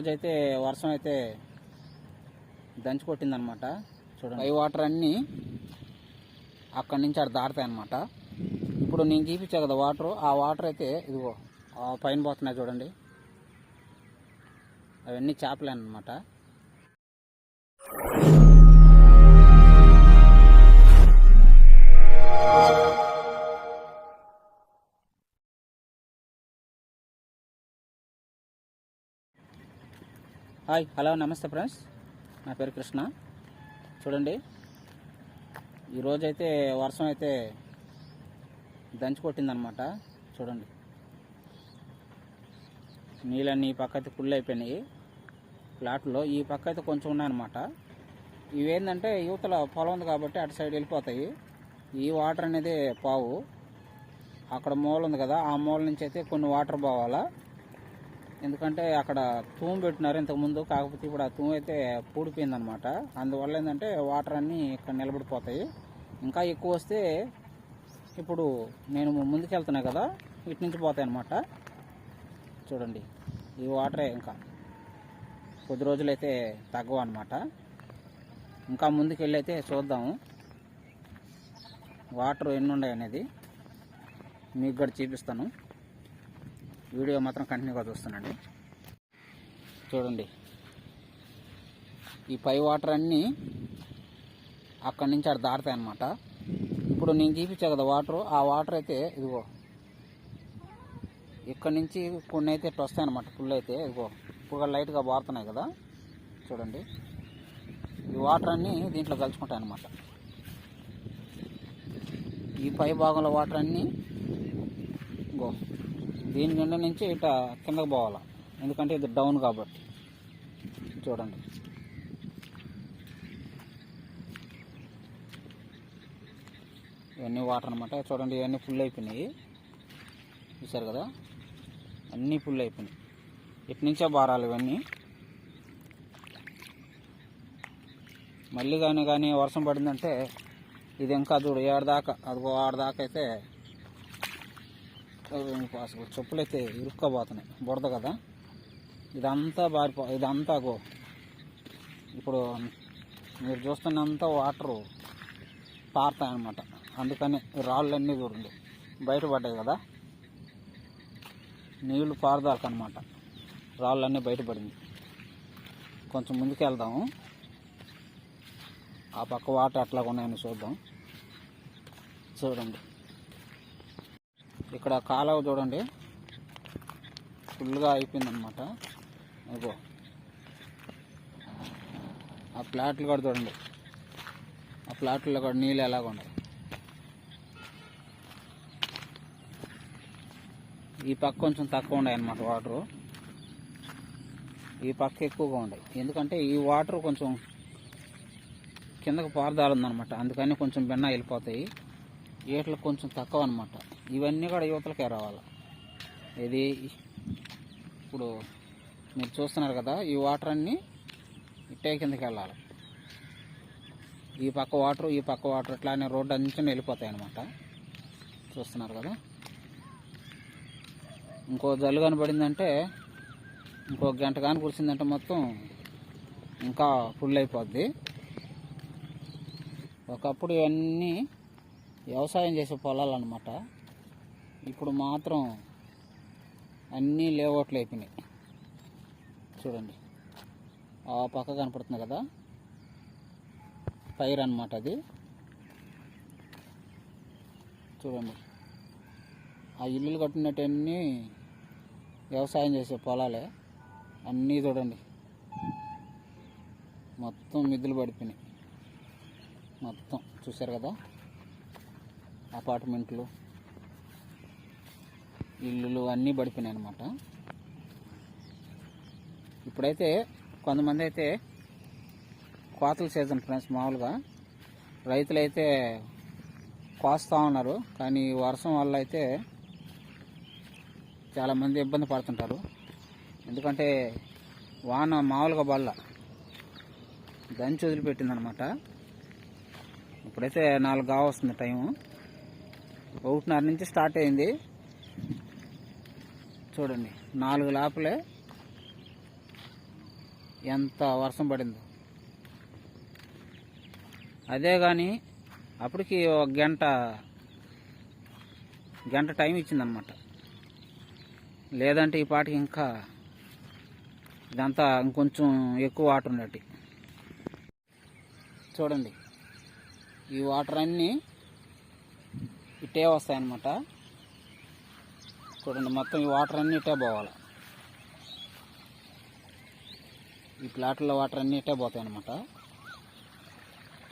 ఈరోజైతే వర్షం అయితే దంచి కొట్టిందనమాట చూడండి. పై వాటర్ అన్నీ అక్కడి నుంచి అక్కడ దాడతాయి అనమాట ఇప్పుడు నేను చూపించా కదా వాటర్ ఆ వాటర్ అయితే ఇదిగో పైన పోతున్నాయి చూడండి. అవన్నీ చేపలే అనమాట హాయ్ హలో నమస్తే ఫ్రెండ్స్. నా పేరు కృష్ణ. చూడండి ఈరోజైతే వర్షం అయితే దంచి కొట్టిందనమాట. చూడండి. నీళ్ళన్నీ ఈ పక్క అయితే ఫుల్ అయిపోయినాయి. ప్లాట్లో ఈ పక్క అయితే కొంచెం ఉన్నాయన్నమాట. ఇవేంటంటే యువతల పొలం ఉంది కాబట్టి అటు సైడ్ వెళ్ళిపోతాయి. ఈ వాటర్ అనేది పావు. అక్కడ మూల ఉంది కదా ఆ మూల నుంచి అయితే కొన్ని వాటర్ పోవాలా. ఎందుకంటే అక్కడ తూము పెట్టినారు ఇంతకుముందు. కాకపోతే ఇప్పుడు ఆ తూము అయితే పూడిపోయిందనమాట అందువల్ల ఏంటంటే వాటర్ అన్నీ ఇక్కడ నిలబడిపోతాయి. ఇంకా ఎక్కువ వస్తే ఇప్పుడు నేను ముందుకు వెళ్తున్నా కదా ఇటు నుంచి పోతాయి అనమాట చూడండి ఈ వాటరే ఇంకా కొద్ది రోజులైతే తగ్గవు అనమాట ఇంకా ముందుకు చూద్దాము. వాటర్ ఎన్ని ఉన్నాయి అనేది మీకు కూడా చూపిస్తాను. వీడియో మాత్రం కంటిన్యూగా చూస్తానండి చూడండి. ఈ పై వాటర్ అన్నీ అక్కడి నుంచి అక్కడ దాడతాయి అన్నమాట. ఇప్పుడు నేను చూపించా కదా వాటర్. ఆ వాటర్ అయితే ఇదిగో. ఇక్కడ నుంచి కొన్ని అయితే ఇట్లా వస్తాయి అనమాట ఫుల్ అయితే ఇదిగో. ఇప్పుడు లైట్గా బారుతున్నాయి కదా. చూడండి. ఈ వాటర్ అన్నీ దీంట్లో కలుసుకుంటాయి అన్నమాట. ఈ పై భాగంలో వాటర్ అన్నీ గో దీని నిండా నుంచి ఇట కిందకు పోవాలా. ఎందుకంటే ఇది డౌన్ కాబట్టి. చూడండి. ఇవన్నీ వాటర్ అనమాట చూడండి ఇవన్నీ ఫుల్ అయిపోయినాయి. చూసారు కదా? అన్నీ ఫుల్ అయిపోయినాయి. ఇటు నుంచే బారాలి ఇవన్నీ. మళ్ళీ కానీ కానీ వర్షం పడిందంటే ఇది ఇంకా చూడు ఏడదాకా అదిగో ఆడదాకా అయితే అసలు చెప్పులు అయితే ఇరుక్కోబోతున్నాయి బుడద కదా. ఇదంతా బారిపో ఇదంతా గో ఇప్పుడు మీరు చూస్తున్నంత వాటరు పారుతాయి అన్నమాట. అందుకని రాళ్ళన్నీ చూడండి. బయటపడ్డాయి కదా. నీళ్ళు పారదాకనమాట రాళ్ళన్నీ బయటపడింది కొంచెం ముందుకు వెళ్దాము ఆ పక్క వాటర్ ఎట్లాగా ఉన్నాయని చూద్దాం. చూడండి. ఇక్కడ కాలువ చూడండి. ఫుల్గా అయిపోయిందనమాట ఇగో ఆ ప్లాట్లు కూడా చూడండి. ఆ ప్లాట్లో కూడా నీళ్ళు ఎలాగ ఉన్నాయి. ఈ పక్క కొంచెం తక్కువ ఉన్నాయి అన్నమాట వాటరు. ఈ పక్క ఎక్కువగా ఉన్నాయి. ఎందుకంటే ఈ వాటర్ కొంచెం కిందకు పారదాలుందనమాట అందుకని కొంచెం బెన్న వెళ్ళిపోతాయి. వీటిలో కొంచెం తక్కువ అనమాట ఇవన్నీ కూడా యువతలకే రావాలి. ఇది ఇప్పుడు మీరు చూస్తున్నారు కదా ఈ వాటర్ అన్నీ ఇట్టే కిందకి వెళ్ళాలి. ఈ పక్క వాటర్ ఈ పక్క వాటర్ ఇట్లానే రోడ్డు అంచున వెళ్ళిపోతాయి అనమాట చూస్తున్నారు కదా? ఇంకో జల్లు కనబడిందంటే ఇంకో గంట కానీ కురిసిందంటే మొత్తం ఇంకా ఫుల్ అయిపోద్ది. ఒకప్పుడు ఇవన్నీ వ్యవసాయం చేసే పొలాలు అనమాట ఇప్పుడు మాత్రం అన్నీ లేఅవుట్లు అయిపోయినాయి. చూడండి. ఆ పక్క కనపడుతుంది కదా? పైర్ అనమాట అది. చూడండి. ఆ ఇల్లులు కట్టినట్టన్నీ వ్యవసాయం చేసే పొలాలే. అన్నీ చూడండి. మొత్తం మిద్దులు పడిపోయినాయి. మొత్తం. చూశారు కదా? అపార్ట్మెంట్లు ఇల్లులు అన్నీ పడిపోయినాయి అనమాట ఇప్పుడైతే కొంతమంది అయితే కోతల సీజన్ ఫ్రెండ్స్ మామూలుగా రైతులు అయితే కోస్తూ ఉన్నారు. కానీ వర్షం వల్ల అయితే చాలామంది ఇబ్బంది పడుతుంటారు. ఎందుకంటే వాన మామూలుగా బల్ల దంచి వదిలిపెట్టిందనమాట ఇప్పుడైతే నాలుగు కావ వస్తుంది టైము. ఒకటిన్నర నుంచి స్టార్ట్ అయింది. చూడండి. నాలుగు లోపలే ఎంత వర్షం పడిందో. అదే కానీ అప్పటికి ఒక గంట గంట టైం ఇచ్చిందనమాట లేదంటే ఈ పాటికి ఇంకా ఇదంతా ఇంకొంచెం ఎక్కువ వాటర్ ఉన్నట్టు చూడండి. ఈ వాటర్ అన్నీ ఇట్టే వస్తాయన్నమాట. చూడండి మొత్తం ఈ వాటర్ అన్నీ ఇట్టే పోవాలి. ఈ ప్లాట్లో వాటర్ అన్నీ ఇట్టే పోతాయి అన్నమాట.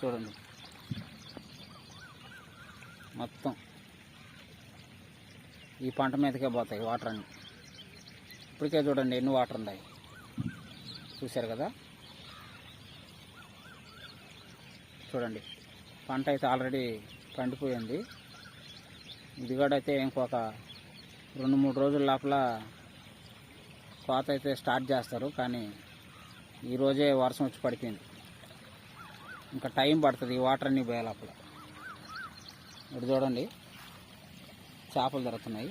చూడండి. మొత్తం ఈ పంట మీదకే పోతాయి వాటర్ అన్నీ. ఇప్పటికే చూడండి ఎన్ని వాటర్ ఉన్నాయి. చూశారు కదా? చూడండి. పంట అయితే ఆల్రెడీ పండిపోయింది. ఇది కూడా అయితే ఇంకొక రెండు మూడు రోజుల లోపల కోత అయితే స్టార్ట్ చేస్తారు కానీ ఈరోజే వర్షం వచ్చి పడిపోయింది. ఇంకా టైం పడుతుంది ఈ వాటర్ అన్నీ పోయే లోపల ఇప్పుడు చూడండి చేపలు దొరుకుతున్నాయి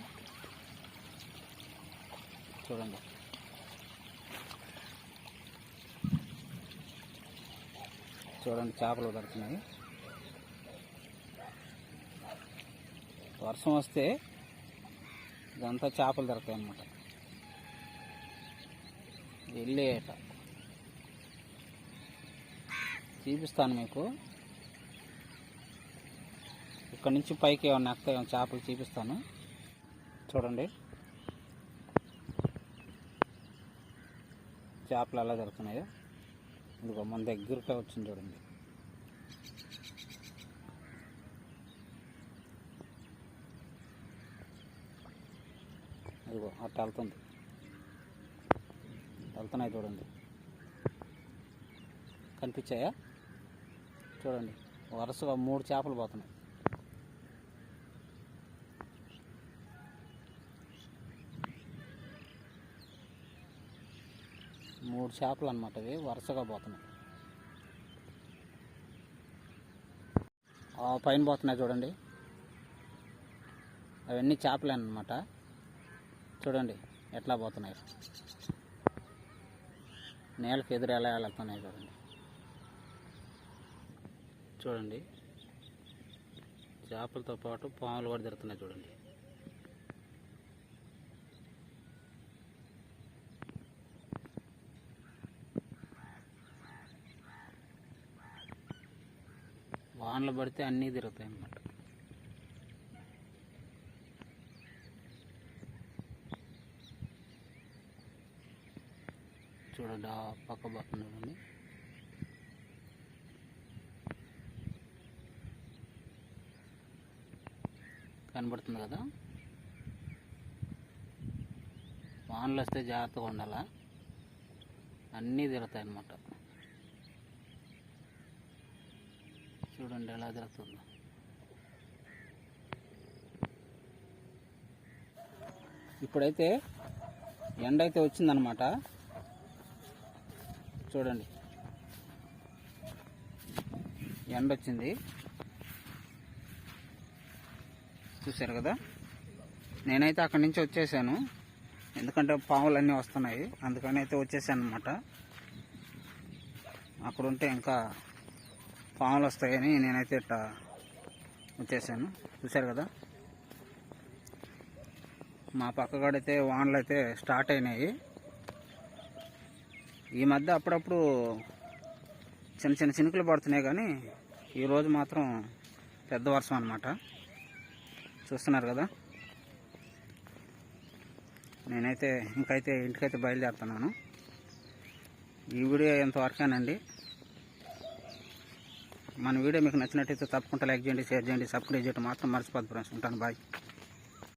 చూడండి. చూడండి చేపలు దొరుకుతున్నాయి వర్షం వస్తే ఇదంతా చేపలు దొరుకుతాయి అన్నమాట. వెళ్ళేట. చూపిస్తాను మీకు. ఇక్కడ నుంచి పైకి ఏమన్నా ఎక్కుతాయో చేపలు చూపిస్తాను. చూడండి. చేపలు ఎలా దొరుకుతున్నాయో ఇదిగో మన దగ్గరకే వచ్చింది చూడండి. ఇదిగో అట్ట వెళ్తుంది. వెళ్తున్నాయి చూడండి. కనిపించాయా? చూడండి వరుసగా మూడు చేపలు పోతున్నాయి. మూడు చేపలు అనమాట అవి వరుసగా పోతున్నాయి. ఆ పైన పోతున్నాయి చూడండి. అవన్నీ చేపలే అన్నమాట. చూడండి ఎట్లా పోతున్నాయి. నేలకు ఎదురు ఎలా వెళ్తున్నాయి చూడండి. చూడండి చేపలతో పాటు పాములు కూడా తిరుగుతున్నాయి చూడండి. వానలు పడితే అన్నీ తిరుగుతాయి అన్నమాట. చూడండి ఆ పక్క పక్కన చూడండి కనబడుతుంది కదా? వానలు వస్తే జాగ్రత్తగా ఉండాలా? అన్నీ తిరుగుతాయి అన్నమాట చూడండి ఎలా తిరుగుతుందో. ఇప్పుడైతే ఎండ అయితే వచ్చిందనమాట చూడండి. ఎండ వచ్చింది చూశారు కదా? నేనైతే అక్కడి నుంచి వచ్చేసాను. ఎందుకంటే పాములు అన్నీ వస్తున్నాయి. అందుకని అయితే వచ్చేసాను అనమాట అక్కడుంటే ఇంకా పాములు వస్తాయని నేనైతే ఇట్లా వచ్చేసాను. చూశారు కదా? మా పక్కగాడైతే వానలు అయితే స్టార్ట్ అయినాయి. ఈ మధ్య అప్పుడప్పుడు చిన్న చిన్న చినుకులు పడుతున్నాయి కానీ ఈరోజు మాత్రం పెద్ద వర్షం అనమాట చూస్తున్నారు కదా? నేనైతే ఇంకైతే ఇంటికైతే బయలుదేరుతున్నాను. ఈ వీడియో ఎంతవరకేనండి మన వీడియో మీకు నచ్చినట్టయితే తప్పకుండా లైక్ చేయండి షేర్ చేయండి సబ్స్క్రైబ్ చేయడం. మాత్రం మర్చిపోద్దు ఫ్రెండ్స్. ఉంటాను. బాయ్.